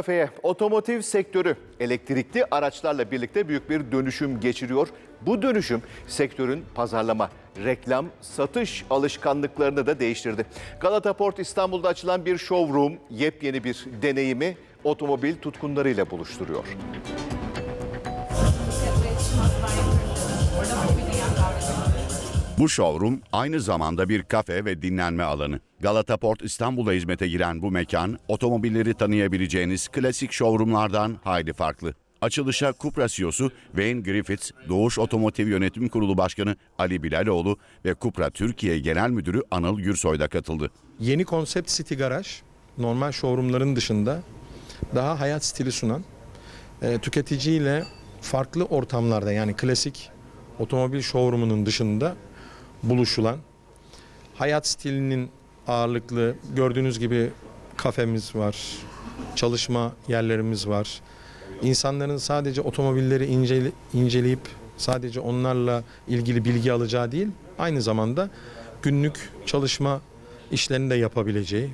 Kafeye, otomotiv sektörü elektrikli araçlarla birlikte büyük bir dönüşüm geçiriyor. Bu dönüşüm sektörün pazarlama, reklam, satış alışkanlıklarını da değiştirdi. Galata Port İstanbul'da açılan bir showroom yepyeni bir deneyimi otomobil tutkunlarıyla buluşturuyor. Bu showroom aynı zamanda bir kafe ve dinlenme alanı. Galata Port İstanbul'a hizmete giren bu mekan, otomobilleri tanıyabileceğiniz klasik showroomlardan hayli farklı. Açılışa Cupra CEO'su Wayne Griffiths, Doğuş Otomotiv Yönetim Kurulu Başkanı Ali Bilaloğlu ve Cupra Türkiye Genel Müdürü Anıl Gürsoy da katıldı. Yeni konsept City Garaj normal showroomların dışında daha hayat stili sunan e, tüketiciyle farklı ortamlarda yani klasik otomobil showroomunun dışında buluşulan hayat stilinin ağırlıklı gördüğünüz gibi kafemiz var, çalışma yerlerimiz var. İnsanların sadece otomobilleri incele- inceleyip sadece onlarla ilgili bilgi alacağı değil, aynı zamanda günlük çalışma işlerini de yapabileceği,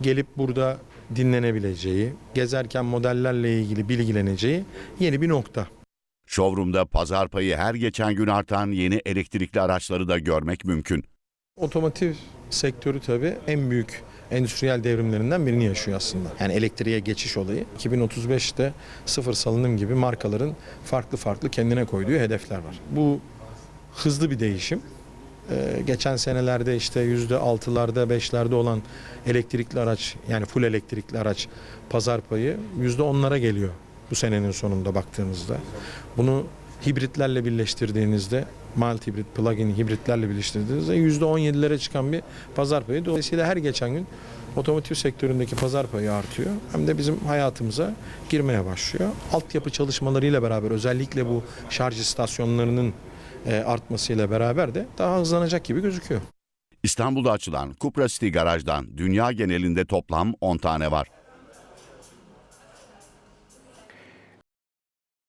gelip burada dinlenebileceği, gezerken modellerle ilgili bilgileneceği yeni bir nokta. Showroom'da pazar payı her geçen gün artan yeni elektrikli araçları da görmek mümkün. Otomotiv sektörü tabii en büyük endüstriyel devrimlerinden birini yaşıyor aslında. Yani elektriğe geçiş olayı. 2035'te sıfır salınım gibi markaların farklı farklı kendine koyduğu hedefler var. Bu hızlı bir değişim. Ee, geçen senelerde işte yüzde altılarda beşlerde olan elektrikli araç yani full elektrikli araç pazar payı yüzde onlara geliyor bu senenin sonunda baktığımızda. Bunu hibritlerle birleştirdiğinizde mild hibrit, plug-in hibritlerle birleştirdiğinizde yüzde 17'lere çıkan bir pazar payı. Dolayısıyla her geçen gün otomotiv sektöründeki pazar payı artıyor. Hem de bizim hayatımıza girmeye başlıyor. Altyapı çalışmalarıyla beraber özellikle bu şarj istasyonlarının e, artmasıyla beraber de daha hızlanacak gibi gözüküyor. İstanbul'da açılan Cupra City Garaj'dan dünya genelinde toplam 10 tane var.